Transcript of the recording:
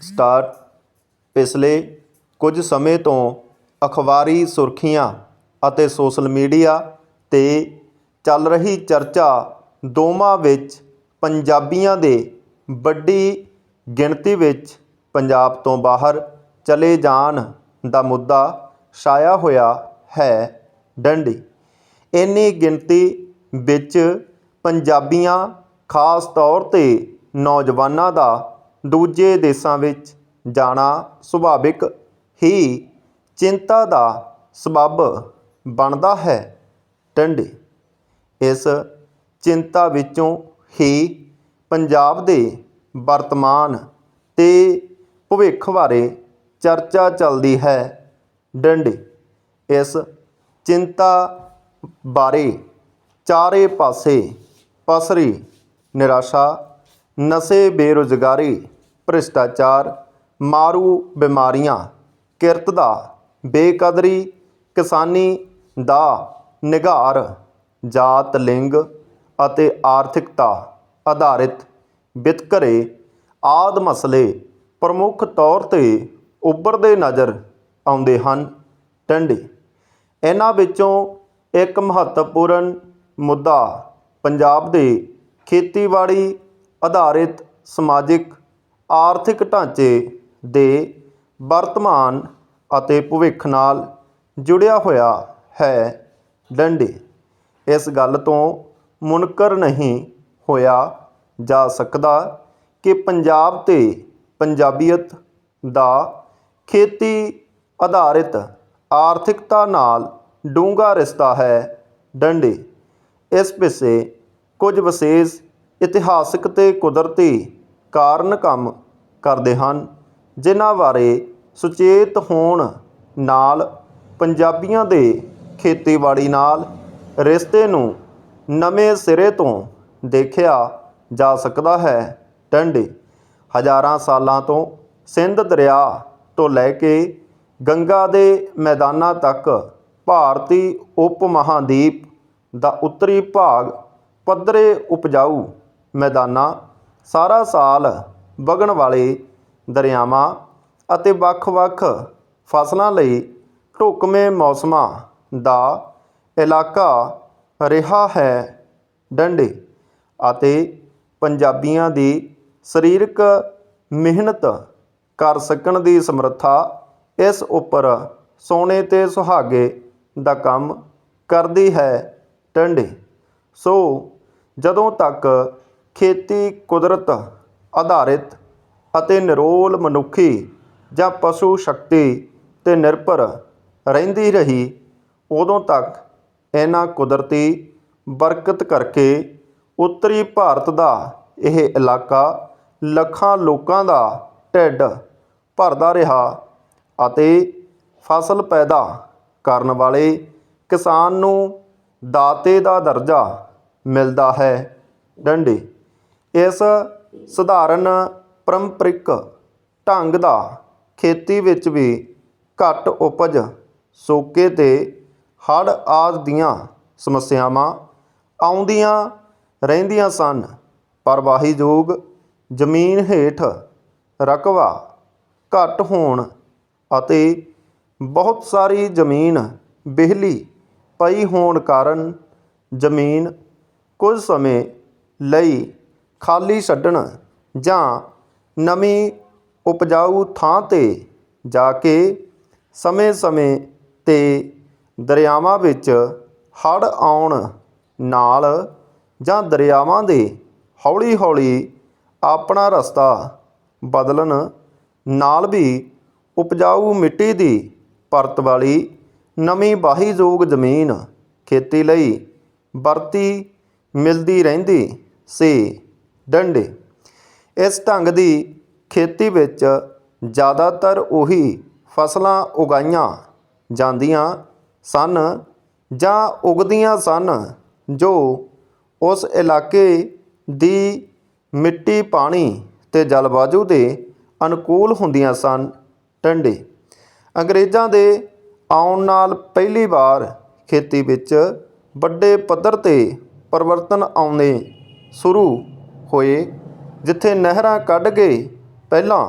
Star ਪਿਛਲੇ ਕੁਝ ਸਮੇਂ ਤੋਂ ਅਖਬਾਰੀ ਸੁਰਖੀਆਂ ਅਤੇ ਸੋਸ਼ਲ ਮੀਡੀਆ 'ਤੇ ਚੱਲ ਰਹੀ ਚਰਚਾ ਦੋਵਾਂ ਵਿੱਚ ਪੰਜਾਬੀਆਂ ਦੇ ਵੱਡੀ ਗਿਣਤੀ ਵਿੱਚ ਪੰਜਾਬ ਤੋਂ ਬਾਹਰ ਚਲੇ ਜਾਣ ਦਾ ਮੁੱਦਾ ਛਾਇਆ ਹੋਇਆ ਹੈ ਡੰਡੀ। ਇੰਨੀ ਗਿਣਤੀ ਵਿੱਚ ਪੰਜਾਬੀਆਂ ਖਾਸ ਤੌਰ 'ਤੇ ਨੌਜਵਾਨਾਂ ਦਾ ਦੂਜੇ ਦੇਸ਼ਾਂ ਵਿੱਚ ਜਾਣਾ ਸੁਭਾਵਿਕ ਹੀ ਚਿੰਤਾ ਦਾ ਸਬੱਬ ਬਣਦਾ ਹੈ। ਡੰਡੀ ਇਸ ਚਿੰਤਾ ਵਿੱਚੋਂ ਹੀ ਪੰਜਾਬ ਦੇ ਵਰਤਮਾਨ ਤੇ ਭਵਿੱਖ ਬਾਰੇ ਚਰਚਾ ਚੱਲਦੀ ਹੈ। ਡੰਡੇ, ਇਸ ਚਿੰਤਾ ਬਾਰੇ ਚਾਰੇ ਪਾਸੇ ਪਸਰੀ ਨਿਰਾਸ਼ਾ, ਨਸ਼ੇ ਬੇਰੁਜ਼ਗਾਰੀ ਭ੍ਰਿਸ਼ਟਾਚਾਰ, ਮਾਰੂ ਬਿਮਾਰੀਆਂ, ਕਿਰਤ ਦਾ ਬੇਕਦਰੀ, ਕਿਸਾਨੀ ਦਾ ਨਿਘਾਰ ਜਾਤ ਲਿੰਗ ਅਤੇ ਆਰਥਿਕਤਾ ਆਧਾਰਿਤ ਵਿਤਕਰੇ ਆਦ ਮਸਲੇ ਪ੍ਰਮੁੱਖ ਤੌਰ ਤੇ ਉੱਭਰਦੇ ਨਜ਼ਰ ਆਉਂਦੇ ਹਨ। ਟੰਡੀ, ਇਹਨਾਂ ਵਿੱਚੋਂ ਇੱਕ ਮਹੱਤਵਪੂਰਨ ਮੁੱਦਾ ਪੰਜਾਬ ਦੇ ਖੇਤੀਬਾੜੀ ਆਧਾਰਿਤ ਸਮਾਜਿਕ ਆਰਥਿਕ ਢਾਂਚੇ ਦੇ ਵਰਤਮਾਨ ਅਤੇ ਭਵਿੱਖ ਨਾਲ ਜੁੜਿਆ ਹੋਇਆ ਹੈ ਡੰਡੀ। ਇਸ ਗੱਲ ਤੋਂ ਮੁਨਕਰ ਨਹੀਂ ਹੋਇਆ ਜਾ ਸਕਦਾ ਕਿ ਪੰਜਾਬ ਤੇ ਪੰਜਾਬੀਅਤ ਦਾ ਖੇਤੀ ਆਧਾਰਿਤ ਆਰਥਿਕਤਾ ਨਾਲ ਡੂੰਘਾ ਰਿਸ਼ਤਾ ਹੈ ਡੰਡੀ। ਇਸ ਪਿੱਛੇ ਕੁਝ ਵਿਸ਼ੇਸ਼ ਇਤਿਹਾਸਕ ਤੇ ਕੁਦਰਤੀ ਕਾਰਨ ਕੰਮ ਕਰਦੇ ਹਨ, ਜਿਨ੍ਹਾਂ ਬਾਰੇ ਸੁਚੇਤ ਹੋਣ ਨਾਲ ਪੰਜਾਬੀਆਂ ਦੇ ਖੇਤੀਬਾੜੀ ਨਾਲ ਰਿਸ਼ਤੇ ਨੂੰ ਨਵੇਂ ਸਿਰੇ ਤੋਂ ਦੇਖਿਆ ਜਾ ਸਕਦਾ ਹੈ। ਟੰਡੀ, ਹਜ਼ਾਰਾਂ ਸਾਲਾਂ ਤੋਂ ਸਿੰਧ ਦਰਿਆ ਤੋਂ ਲੈ ਕੇ ਗੰਗਾ ਦੇ ਮੈਦਾਨਾਂ ਤੱਕ ਭਾਰਤੀ ਉਪ ਮਹਾਂਦੀਪ ਦਾ ਉੱਤਰੀ ਭਾਗ ਪੱਧਰੇ ਉਪਜਾਊ ਮੈਦਾਨਾਂ ਸਾਰਾ ਸਾਲ ਵਗਣ ਵਾਲੇ ਦਰਿਆਵਾਂ ਅਤੇ ਵੱਖ-ਵੱਖ ਫਸਲਾਂ ਲਈ ਢੁਕਵੇਂ ਮੌਸਮਾਂ ਦਾ ਇਲਾਕਾ ਰਿਹਾ ਹੈ ਡੰਡੇ ਅਤੇ ਪੰਜਾਬੀਆਂ ਦੀ ਸਰੀਰਕ ਮਿਹਨਤ ਕਰ ਸਕਣ ਦੀ ਸਮਰੱਥਾ ਇਸ ਉੱਪਰ ਸੋਨੇ ਤੇ ਸੁਹਾਗੇ ਦਾ ਕੰਮ ਕਰਦੀ ਹੈ ਟੰਡੀ ਸੋ ਜਦੋਂ ਤੱਕ ਖੇਤੀ ਕੁਦਰਤ ਆਧਾਰਿਤ ਅਤੇ ਨਿਰੋਲ ਮਨੁੱਖੀ ਜਾਂ ਪਸ਼ੂ ਸ਼ਕਤੀ ਤੇ ਨਿਰਭਰ ਰਹਿੰਦੀ ਰਹੀ, ਉਦੋਂ ਤੱਕ ਇਹਨਾਂ ਕੁਦਰਤੀ ਬਰਕਤ ਕਰਕੇ ਉੱਤਰੀ ਭਾਰਤ ਦਾ ਇਹ ਇਲਾਕਾ ਲੱਖਾਂ ਲੋਕਾਂ ਦਾ ਢਿੱਡ ਭਰਦਾ ਰਿਹਾ ਅਤੇ ਫਸਲ ਪੈਦਾ ਕਰਨ ਵਾਲੇ ਕਿਸਾਨ ਨੂੰ ਦਾਤੇ ਦਾ ਦਰਜਾ ਮਿਲਦਾ ਹੈ। ਡੰਡੀ ਇਸ ਸਧਾਰਨ ਪਰੰਪਰਿਕ ਢੰਗ ਦਾ ਖੇਤੀ ਵਿੱਚ ਵੀ ਘੱਟ ਉਪਜ ਸੋਕੇ ਤੇ ਹੜ੍ਹ ਆਦਿ ਦੀਆਂ ਸਮੱਸਿਆਵਾਂ ਆਉਂਦੀਆਂ ਰਹਿੰਦੀਆਂ ਸਨ। ਪਰ ਵਾਹੀਯੋਗ ਜ਼ਮੀਨ ਹੇਠ ਰਕਬਾ ਘੱਟ ਹੋਣ ਅਤੇ ਬਹੁਤ ਸਾਰੀ ਜ਼ਮੀਨ ਬਿਹਲੀ ਪਈ ਹੋਣ ਕਾਰਨ ਜ਼ਮੀਨ ਕੁਝ ਸਮੇਂ ਲਈ ਖਾਲੀ ਛੱਡਣ ਜਾਂ ਨਵੀਂ ਉਪਜਾਊ ਥਾਂ ਤੇ ਜਾ ਕੇ ਸਮੇਂ-ਸਮੇਂ ਤੇ ਦਰਿਆਵਾਂ ਵਿੱਚ ਹੜ੍ਹ ਆਉਣ ਨਾਲ ਜਾਂ ਦਰਿਆਵਾਂ ਦੇ ਹੌਲੀ-ਹੌਲੀ ਆਪਣਾ ਰਸਤਾ ਬਦਲਣ ਨਾਲ ਵੀ ਉਪਜਾਊ ਮਿੱਟੀ ਦੀ ਪਰਤ ਵਾਲੀ ਨਵੀਂ ਵਾਹੀਯੋਗ ਜ਼ਮੀਨ ਖੇਤੀ ਲਈ ਵਰਤੀ ਮਿਲਦੀ ਰਹਿੰਦੀ ਸੀ। ਡੰਡੇ। ਇਸ ਢੰਗ ਦੀ ਖੇਤੀ ਵਿੱਚ ਜ਼ਿਆਦਾਤਰ ਉਹੀ ਫਸਲਾਂ ਉਗਾਈਆਂ ਜਾਂਦੀਆਂ ਸਨ ਜਾਂ ਉਗਦੀਆਂ ਸਨ ਜੋ ਉਸ ਇਲਾਕੇ ਦੀ ਮਿੱਟੀ, ਪਾਣੀ ਤੇ ਜਲਵਾਯੂ ਦੇ ਅਨੁਕੂਲ ਹੁੰਦੀਆਂ ਸਨ। ਟੰਡੇ ਅੰਗਰੇਜ਼ਾਂ ਦੇ ਆਉਣ ਨਾਲ ਪਹਿਲੀ ਵਾਰ ਖੇਤੀ ਵਿੱਚ ਵੱਡੇ ਪੱਧਰ ਤੇ ਪਰਿਵਰਤਨ ਆਉਣੇ ਸ਼ੁਰੂ ਹੋਏ ਜਿੱਥੇ ਨਹਿਰਾਂ ਕੱਢ ਕੇ ਪਹਿਲਾਂ